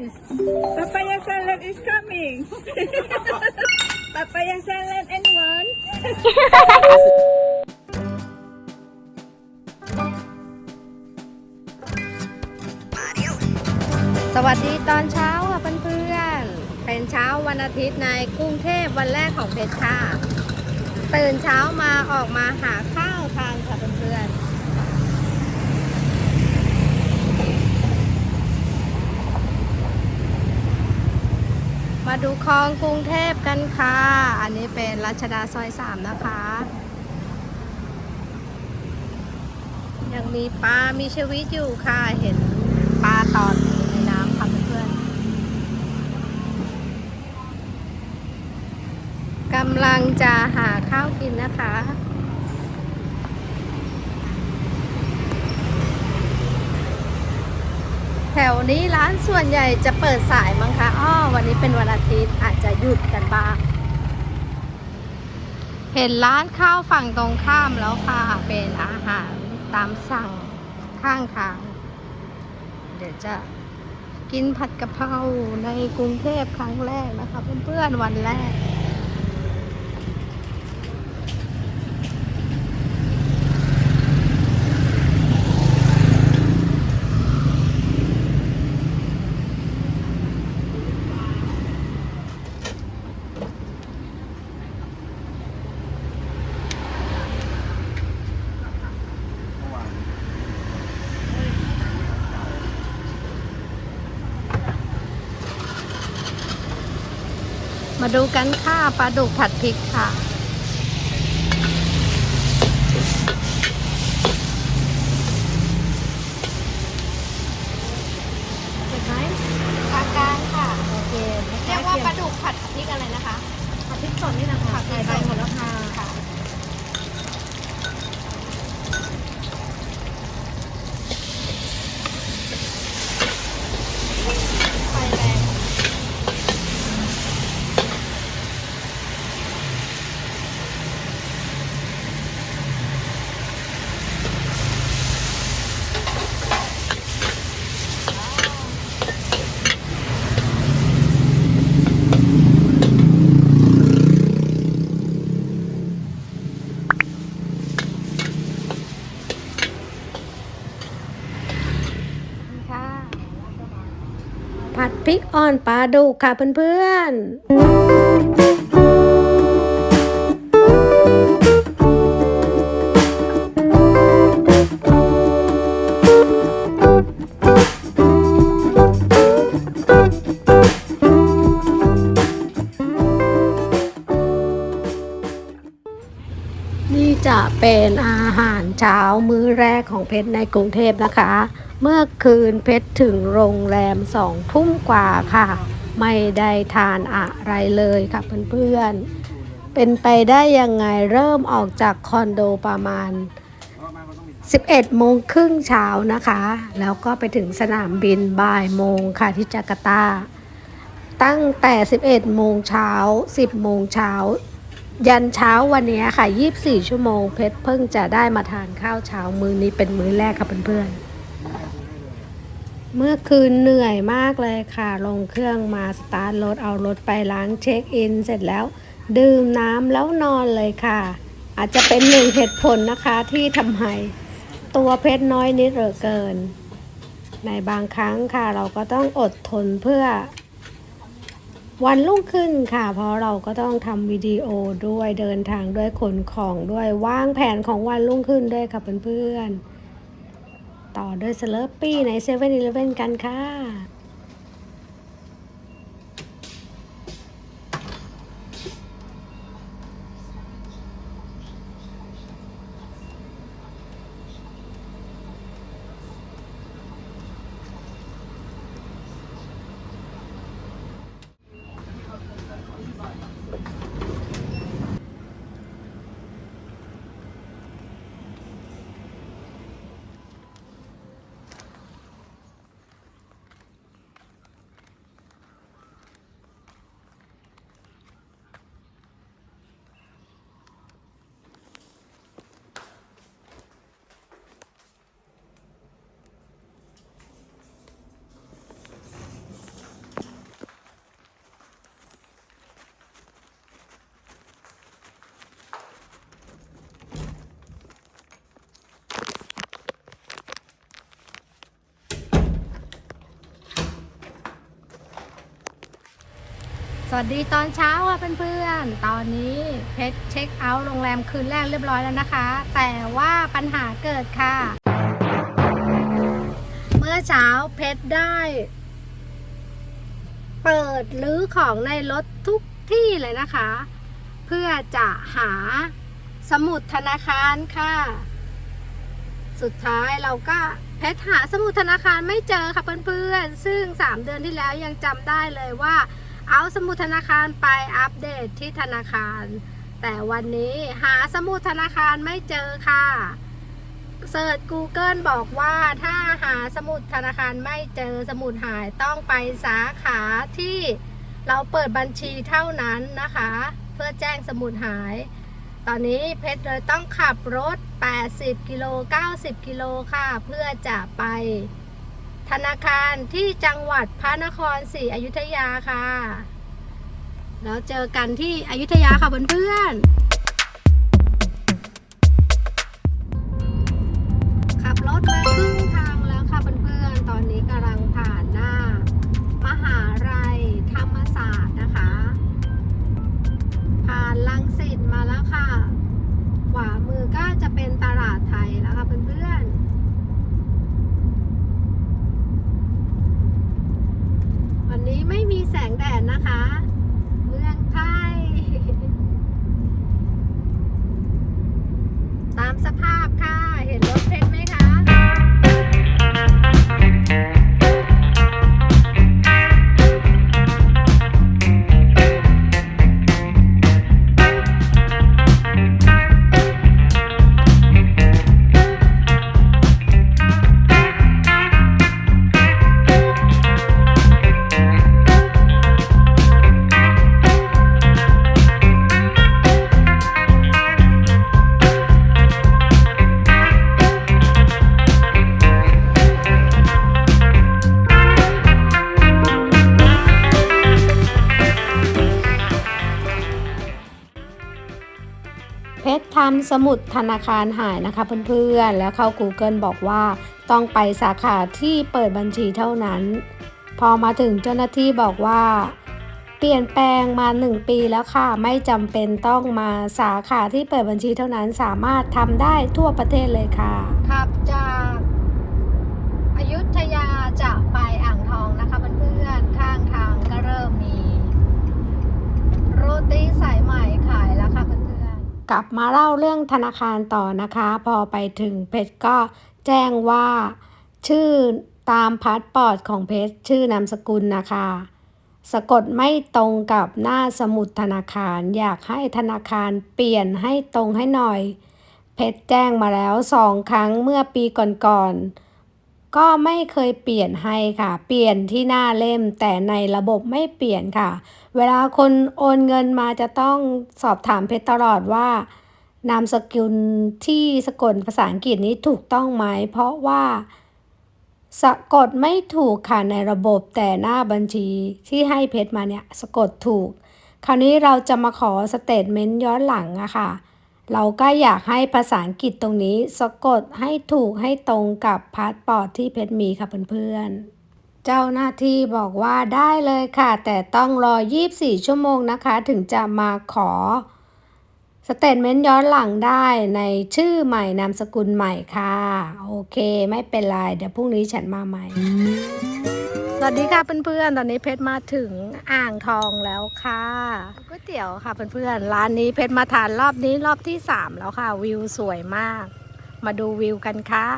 friends. Papaya salad is coming. Papaya salad, anyone? สวัสดีตอนเช้าค่ะเพื่อนๆ เป็นเช้าวันอาทิตย์ในกรุงเทพวันแรกของเพชรค่ะ ตื่นเช้ามาออกมาหาข้าวทานค่ะเพื่อนๆ มาดูคลองกรุงเทพกันค่ะ อันนี้เป็นรัชดาซอยสามนะคะ ยังมีปลา มีชีวิตอยู่ค่ะ เห็นปลาตอดอยู่ในน้ำค่ะเพื่อนๆกำลังจะหาข้าวกินนะคะ แถวนี้ร้านส่วนใหญ่จะเปิดสายมั้งคะอ้อวันนี้เป็นวันอาทิตย์อาจจะหยุดกันบ้างเห็นร้านข้าวฝั่งตรงข้ามแล้วค่ะ เป็นอาหารตามสั่งข้างทาง เดี๋ยวจะกินผัดกะเพราในกรุงเทพครั้งแรกนะคะเพื่อนๆวันแรก มาดูกันค่ะปลาดุกผัดพริกค่ะ เห็นไหมปลากลางค่ะ โอเค เรียกว่าปลาดุกผัดพริกอะไรนะคะ ผัดพริกสดนี่นะคะผัดพริกสดหมดแล้วค่ะค่ะ ไฟแรง ค่ะ ผัดพริกอ่อนปลาดุกค่ะเพื่อนๆนี่จะเป็นอาหารเช้ามื้อแรกของเพชรในกรุงเทพนะคะ เมื่อคืนเพชรถึงโรงแรมสองทุ่มกว่าค่ะ ไม่ได้ทานอะไรเลยค่ะเพื่อนๆ เป็นไปได้ยังไงเริ่มออกจากคอนโดประมาณ 11 โมงครึ่งเช้านะคะ แล้วก็ไปถึงสนามบินบ่ายโมงค่ะที่จาการ์ตา ตั้งแต่ 11 โมงเช้า 10 โมงเช้า ยันเช้าวันนี้ค่ะ 24 ชั่วโมงเพชรเพิ่งจะได้มาทานข้าวเช้ามื้อนี้เป็นมื้อแรกค่ะเพื่อนๆ เมื่อคืนเหนื่อยมากเลยค่ะ ลงเครื่องมาสตาร์ทรถเอารถไปล้างเช็คอิน เสร็จแล้ว ดื่มน้ำแล้วนอนเลยค่ะ อาจจะเป็นหนึ่งเหตุผลนะคะที่ทำให้ตัวเพชรน้อยนิดเหลือเกิน ในบางครั้งค่ะ เราก็ต้องอดทนเพื่อ วันรุ่งขึ้นค่ะ เพราะเราก็ต้องทำวิดีโอด้วยเดินทางด้วยขนของด้วยวางแผนของวันรุ่งขึ้นด้วยค่ะเพื่อนๆ ต่อด้วยสเลอร์ปี้ใน7 e เ e ่ e อกันค่ะ สวัสดีตอนเช้าค่ะเพื่อนๆ ตอนนี้เพชรเช็คเอาท์โรงแรมคืนแรกเรียบร้อยแล้วนะคะ แต่ว่าปัญหาเกิดค่ะ เมื่อเช้าเพชรได้ เปิดรื้อของในรถทุกที่เลยนะคะ เพื่อจะหาสมุดธนาคารค่ะ สุดท้ายเราก็เพชรหาสมุดธนาคารไม่เจอค่ะเพื่อนๆ ซึ่ง 3 เดือนที่แล้วยังจำได้เลยว่า เอาสมุดธนาคารไปอัปเดตที่ธนาคาร แต่วันนี้หาสมุดธนาคารไม่เจอค่ะเสิร์ช Google บอกว่าถ้าหาสมุดธนาคารไม่เจอสมุดหายต้องไปสาขาที่เราเปิดบัญชีเท่านั้นนะคะ เพื่อแจ้งสมุดหาย ตอนนี้เพชรเลยต้องขับรถ 80 กิโล 90 กิโลค่ะ เพื่อจะไป ธนาคารที่จังหวัดพระนครศรีอยุธยาค่ะ แล้วเจอกันที่อยุธยาค่ะเพื่อนๆ ทำสมุดธนาคารหายนะคะเพื่อนๆ แล้วเข้า Google บอกว่าต้องไปสาขาที่เปิดบัญชีเท่านั้น พอมาถึงเจ้าหน้าที่บอกว่า เปลี่ยนแปลงมา 1 ปีแล้วค่ะ ไม่จำเป็นต้องมาสาขาที่เปิดบัญชีเท่านั้นสามารถทำได้ทั่วประเทศเลยค่ะขับจากอยุธยาจะไปอ่างทองนะคะเพื่อนๆ ข้างทางก็เริ่มมี โรตีสายใหม่ขายแล้วค่ะเพื่อนๆ กลับมาเล่าเรื่องธนาคารต่อนะคะ พอไปถึงเพชรก็แจ้งว่า ชื่อตามพาสปอร์ตของเพชรชื่อนามสกุลนะคะ สะกดไม่ตรงกับหน้าสมุดธนาคาร อยากให้ธนาคารเปลี่ยนให้ตรงให้หน่อย เพชรแจ้งมาแล้วสองครั้งเมื่อปีก่อนๆ ก็ไม่เคยเปลี่ยนให้ค่ะ เปลี่ยนที่หน้าเล่มแต่ในระบบไม่เปลี่ยนค่ะ เวลาคนโอนเงินมาจะต้องสอบถามเพชรตลอดว่านามสกุลที่สะกดภาษาอังกฤษนี้ถูกต้องไหม เพราะว่าสะกดไม่ถูกค่ะในระบบแต่หน้าบัญชีที่ให้เพชรมาเนี่ยสะกดถูก คราวนี้เราจะมาขอสเตทเมนต์ย้อนหลังอะค่ะ เราก็อยากให้ภาษาอังกฤษตรงนี้สะกดให้ถูกให้ตรงกับพาสปอร์ตที่เพชรมีค่ะเพื่อนๆ เจ้าหน้าที่บอกว่าได้เลยค่ะ แต่ต้องรอ 24 ชั่วโมงนะคะ ถึงจะมาขอ เตทเมนต์ย้อนหลังได้ในชื่อใหม่นามสกุลใหม่ค่ะ โอเคไม่เป็นไร เดี๋ยวพรุ่งนี้ฉันมาใหม่ สวัสดีค่ะเพื่อนๆ ตอนนี้เพชรมาถึงอ่างทองแล้วค่ะก๋วยเตี๋ยวค่ะเพื่อนๆ ร้านนี้เพชรมาทานรอบนี้รอบที่ 3 แล้วค่ะ วิวสวยมาก มาดูวิวกันค่ะ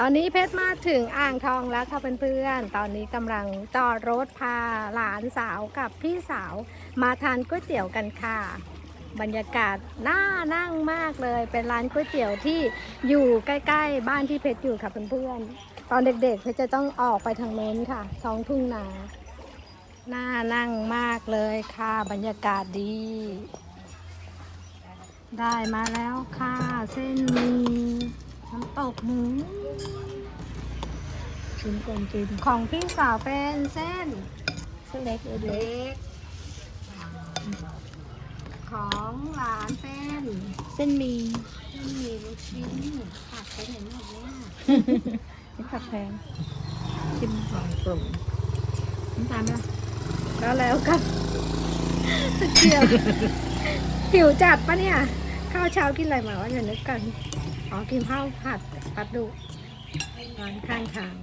ตอนนี้เพชรมาถึงอ่างทองแล้วค่ะเพื่อนๆ ตอนนี้กำลังจอดรถพาหลานสาวกับพี่สาว มาทานก๋วยเตี๋ยวกันค่ะ บรรยากาศน่านั่งมากเลย เป็นร้านก๋วยเตี๋ยวที่อยู่ใกล้ๆ บ้านที่เพชรอยู่ค่ะเพื่อนๆตอนเด็กๆเพชรจะต้องออกไปทางโน้นค่ะ ท้องทุ่งนาน่านั่งมากเลยค่ะ บรรยากาศดี ได้มาแล้วค่ะ เส้นมีน้ำตกหมูชิมก่อนกินของพี่สาวเป็นเส้นเส้นเล็กเล็กเล็ก ของหลานเป็นเส้นหมีเส้นหมี่ลูกชิ้นผักไปไหนหมดเนี่ยนี่ผักแพงชิมก่อนกลุ่มน้ำตาลไหมล่ะก็แล้วกันตะเกียบหิวจัดปะเนี่ย ข้าวเช้ากินอะไรมาวะเดี๋ยวนึกกันอ๋อกินข้าวผัดปลาดุกร้านข้างทาง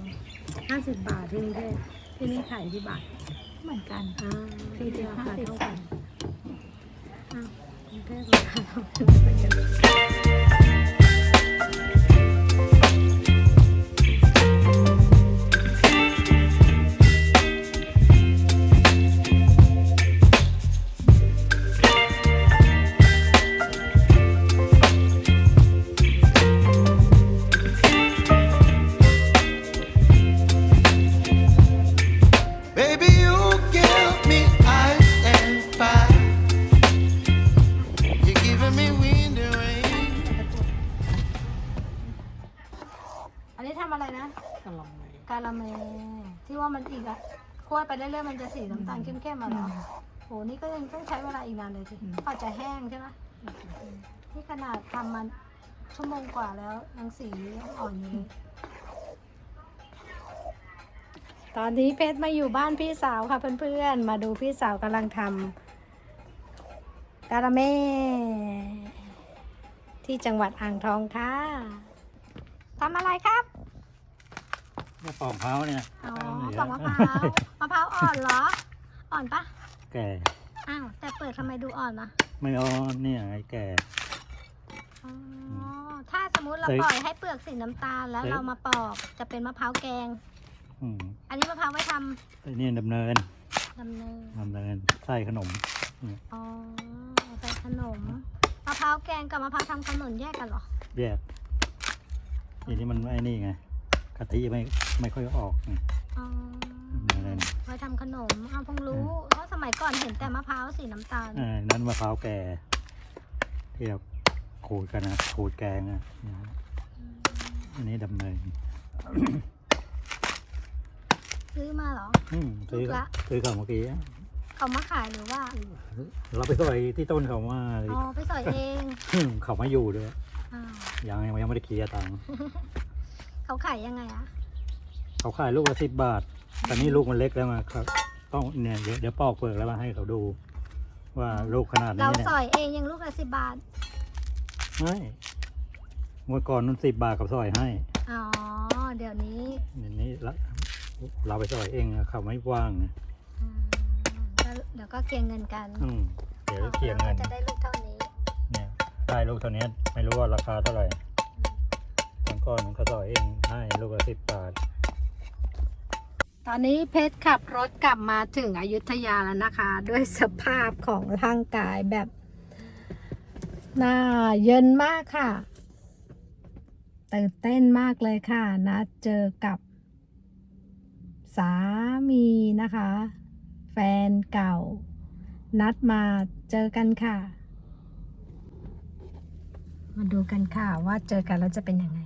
ห้าสิบบาทที่กรุงเทพที่นี่ขายที่บาทเหมือนกันอ่าสี่สิบราห้าคาสิบเท่ากันอ้าวกรุงเทพราคาเท่ากัน เมันอีกอะคั่วไปเรื่อยๆมันจะสีน้ำตาลเข้มๆมาแล้วโหนี่ก็ยังต้องใช้เวลาอีกนานเลยสิกว่าจะแห้งใช่ไหมนี่ขนาดทำมันชั่วโมงกว่าแล้วยังสียังอ่อนอยู่เลยตอนนี้เพชรมาอยู่บ้านพี่สาวค่ะเพื่อนๆ มาดูพี่สาวกำลังทำกาละเมที่จังหวัดอ่างทองค่ะทำอะไรครับ เนี่ยปอกมะพร้าวเนี่ยอ๋อเหลืปอกมะพร้าวมะพร้าวอ่อนเหรอ อ่อนปะแก่อ้าวแต่เปิดทำไมดูอ่อนนะไม่อ่อนเนี่ยไอ้แก่อ๋อถ้าสมมุติเราเฮ้ยปล่อยให้เปลือกสีน้ำตาลแล้วเฮ้ยเรามาปอกจะเป็นมะพร้าวแกงอืมอันนี้มะพร้าวไว้ทไอ้นี่ดำเนินำดำเนินดำเนินไส้ขนมอ๋อใส่ขนมมะพร้าวแกงกับมะพร้าวทำขนมแยกกันเหรอแยกอันนี้มันไอ้นี่ไง กะทิไม่ไม่ค่อยออกไงอ๋อดำเนินไว้ทำขนมอ้าวเพิ่งรู้ เพราะสมัยก่อนเห็นแต่มะพร้าวสีน้ำตาล อ่านั้นมะพร้าวแก่ที่เราขูดกันนะขูดแกงอะเนี่ยอันนี้ดำเนินซื้อมาเหรอ อืมซื้อลูกละ ซื้อเขาเมื่อกี้อะเขามาขายหรือว่า เราไปซอยที่ต้นเขาว่าอ๋อ ไปสอยเอง เขาไม่อยู่ด้วยอ้าวยังยังไม่ได้เคลียร์ตังค์ เขาขายยังไงอะเขาขายลูกละสิบบาท ตอนนี้ลูกมันเล็กแล้วมาครับ ต้องเนี่ยเดี๋ยวเดี๋ยวปอกเปลือกแล้วมาให้เขาดู ว่าลูกขนาดเรานี้เนี่ยสอยเองยังลูกละสิบบาท ไม่เมื่อก่อนนั้นสิบบาทกับซอยให้อ๋อ เดี๋ยวนี้เดี๋ยวนี้ละเราไปซอยเองอะเขาไม่ว่างนะอืมก็เดี๋ยวก็เคียงเงินกันอืมเดี๋ยวเคลียร์เงินราก็จะได้ลูกเท่านี้ เนี่ยได้ลูกเท่านี้ไม่รู้ว่าราคาเท่าไหร่ ตอนก่อนมันก็ซอเองให้ลูกละสิบบาท ตอนนี้เพชรขับรถกลับมาถึงอยุธยาแล้วนะคะ ด้วยสภาพของร่างกายแบบหน้าเย็นมากค่ะตื่นเต้นมากเลยค่ะนัดเจอกับสามีนะคะ แฟนเก่า นัดมาเจอกันค่ะ มาดูกันค่ะว่าเจอกันแล้วจะเป็นยังไง